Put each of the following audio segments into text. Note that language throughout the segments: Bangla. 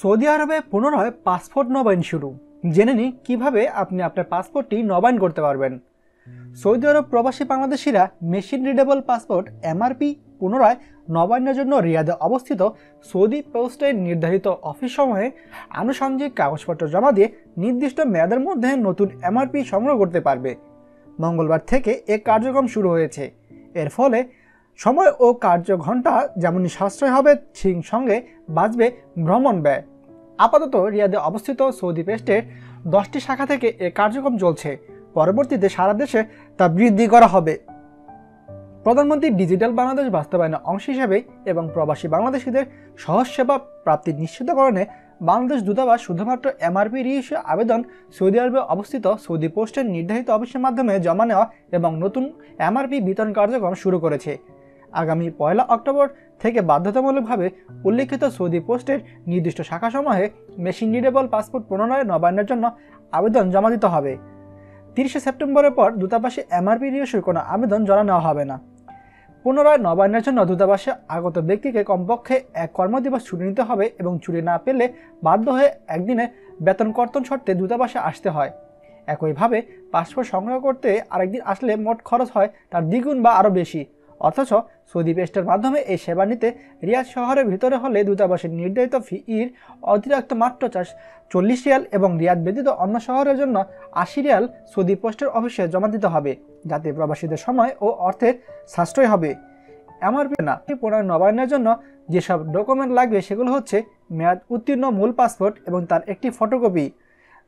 সৌদি আরবে পুনরায় পাসপোর্ট নবায়ন শুরু। জেনে নিন কীভাবে আপনি আপনার পাসপোর্টটি নবায়ন করতে পারবেন। সৌদি আরব প্রবাসী বাংলাদেশিরা মেশিন রিডেবল পাসপোর্ট, এমআরপি পুনরায় নবায়নের জন্য রিয়াদে অবস্থিত সৌদি পোস্টের নির্ধারিত অফিস সমূহে আনুষঙ্গিক কাগজপত্র জমা দিয়ে নির্দিষ্ট মেয়াদের মধ্যে নতুন এমআরপি সংগ্রহ করতে পারবে। মঙ্গলবার থেকে এ কার্যক্রম শুরু হয়েছে। এর ফলে সময় ও কার্য ঘণ্টা যেমনই সাশ্রয় হবে, ঠিক সঙ্গে বাঁচবে ভ্রমণ ব্যয়। আপাতত রিয়াদে অবস্থিত সৌদি পেস্টের দশটি শাখা থেকে এ কার্যক্রম চলছে। পরবর্তীতে সারা দেশে তা বৃদ্ধি করা হবে। প্রধানমন্ত্রী ডিজিটাল বাংলাদেশ বাস্তবায়নের অংশ হিসেবে এবং প্রবাসী বাংলাদেশিদের সহজ সেবা প্রাপ্তি নিশ্চিতকরণে বাংলাদেশ দূতাবাস শুধুমাত্র এমআরপি রিইস্যু আবেদন সৌদি আরবে অবস্থিত সৌদি পোস্টের নির্ধারিত অফিসের মাধ্যমে জমা নেওয়া এবং নতুন এমআরপি বিতরণ কার্যক্রম শুরু করেছে। আগামী পয়লা অক্টোবর থেকে বাধ্যতামূলকভাবে উল্লিখিত সৌদি পোস্টের নির্দিষ্ট শাখাসমূহে মেশিন রিডেবল পাসপোর্ট পুনরায় নবায়নের জন্য আবেদন জমা দিতে হবে। তিরিশে সেপ্টেম্বরের পর দূতাবাসে এমআরপি রিইস্যুর কোনো আবেদন জমা নেওয়া হবে না। পুনরায় নবায়নের জন্য দূতাবাসে আগত ব্যক্তিকে কমপক্ষে এক কর্মদিবস ছুটি নিতে হবে এবং ছুটি না পেলে বাধ্য হয়ে একদিনে বেতন কর্তন শর্তে দূতাবাসে আসতে হয়। একইভাবে পাসপোর্ট সংগ্রহ করতে আরেকদিন আসলে মোট খরচ হয় তার দ্বিগুণ বা আরও বেশি। অথচ সৌদি পেস্টের মাধ্যমে এই সেবা নিতে রিয়াদ শহরের ভিতরে হলে দূতাবাসের নির্ধারিত ফির অতিরিক্ত মাত্র চাষ চল্লিশ রিয়াল এবং রিয়াদ ব্যতীত অন্য শহরের জন্য আশি রিয়াল সৌদি পোস্টের অফিসে জমা দিতে হবে, যাতে প্রবাসীদের সময় ও অর্থের সাশ্রয় হবে। এমআরপি না, পুনরায় নবায়নের জন্য যেসব ডকুমেন্ট লাগবে সেগুলো হচ্ছে মেয়াদ উত্তীর্ণ মূল পাসপোর্ট এবং তার একটি ফটোকপি।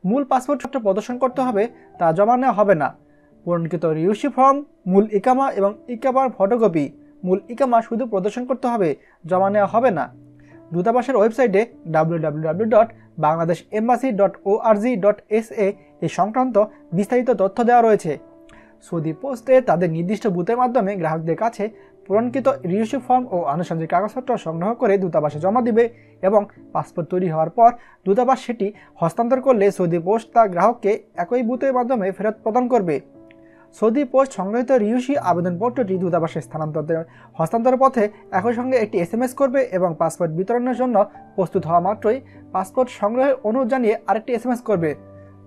মূল পাসপোর্ট প্রদর্শন করতে হবে, তা জমা নেওয়া হবে না। পূরণকৃত রিউসি ফর্ম মূল ইকামা এবং ইকামার ফটোকপি মূল ইকামা শুধু প্রদর্শন করতে হবে, জমা নেওয়া হবে না। দূতাবাসের ওয়েবসাইটে W dot Bangladesh dot dot S A সংক্রান্ত বিস্তারিত তথ্য দেওয়া রয়েছে। সৌদি পোস্টে তাদের নির্দিষ্ট বুথের মাধ্যমে গ্রাহকদের কাছে পূরণকৃত রিউসি ফর্ম ও আনুষঙ্গিক কাগজপত্র সংগ্রহ করে দূতাবাসে জমা দিবে এবং পাসপোর্ট তৈরি হওয়ার পর দূতাবাস সেটি হস্তান্তর করলে সৌদি পোস্ট তা গ্রাহককে একই বুথের মাধ্যমে ফেরত প্রদান করবে। সৌদি পোস্ট সংগ্রহিত রিউসি আবেদনপত্রটি দূতাবাসে স্থানান্তরের হস্তান্তর পথে একই সঙ্গে একটি এস করবে এবং পাসপোর্ট বিতরণের জন্য প্রস্তুত হওয়া মাত্রই পাসপোর্ট সংগ্রহের অনুরোধ জানিয়ে আরেকটি এস করবে।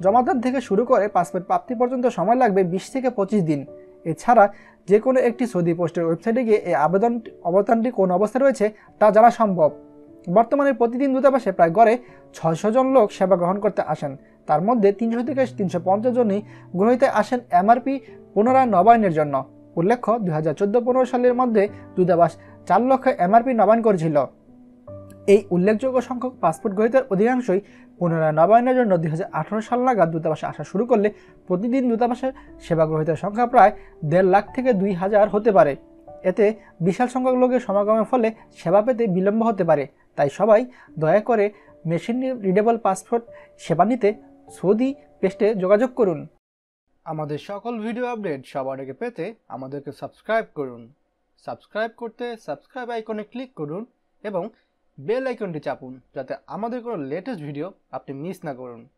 জমাদান থেকে শুরু করে পাসপোর্ট প্রাপ্তি পর্যন্ত সময় লাগবে বিশ থেকে পঁচিশ দিন। এছাড়া যে কোনো একটি সৌদি পোস্টের ওয়েবসাইটে গিয়ে এই আবেদন অবদানটি কোন অবস্থায় রয়েছে তা জানা সম্ভব। বর্তমানে প্রতিদিন দূতাবাসে প্রায় গড়ে ছয়শো জন লোক সেবা গ্রহণ করতে আসেন। তার মধ্যে তিনশো থেকে তিনশো পঞ্চাশ জনই গ্রহিতে আসেন এমআরপি পুনরায় নবায়নের জন্য। উল্লেখ্য, দুই হাজার চোদ্দ পনেরো সালের মধ্যে দূতাবাস চার লক্ষ এমআরপি নবায়ন করেছিল। এই উল্লেখযোগ্য সংখ্যক পাসপোর্ট গ্রহীতার অধিকাংশই পুনরায় নবায়নের জন্য দুই হাজার আঠারো সাল নাগাদ দূতাবাসে আসা শুরু করলে প্রতিদিন দূতাবাসের সেবা গ্রহীতার সংখ্যা প্রায় দেড় লাখ থেকে দুই হাজার হতে পারে। এতে বিশাল সংখ্যক লোকের সমাগমের ফলে সেবা পেতে বিলম্ব হতে পারে। তাই সবাই দয়া করে মেশিন রিডেবল পাসপোর্ট সেবা নিতে সৌদি পেস্টে যোগাযোগ করুন। আমাদের সকল ভিডিও আপডেট সবার আগে পেতে আমাদেরকে সাবস্ক্রাইব করুন। সাবস্ক্রাইব করতে সাবস্ক্রাইব আইকনে ক্লিক করুন এবং বেল আইকনটি চাপুন যাতে আমাদের কোনো লেটেস্ট ভিডিও আপনি মিস না করুন।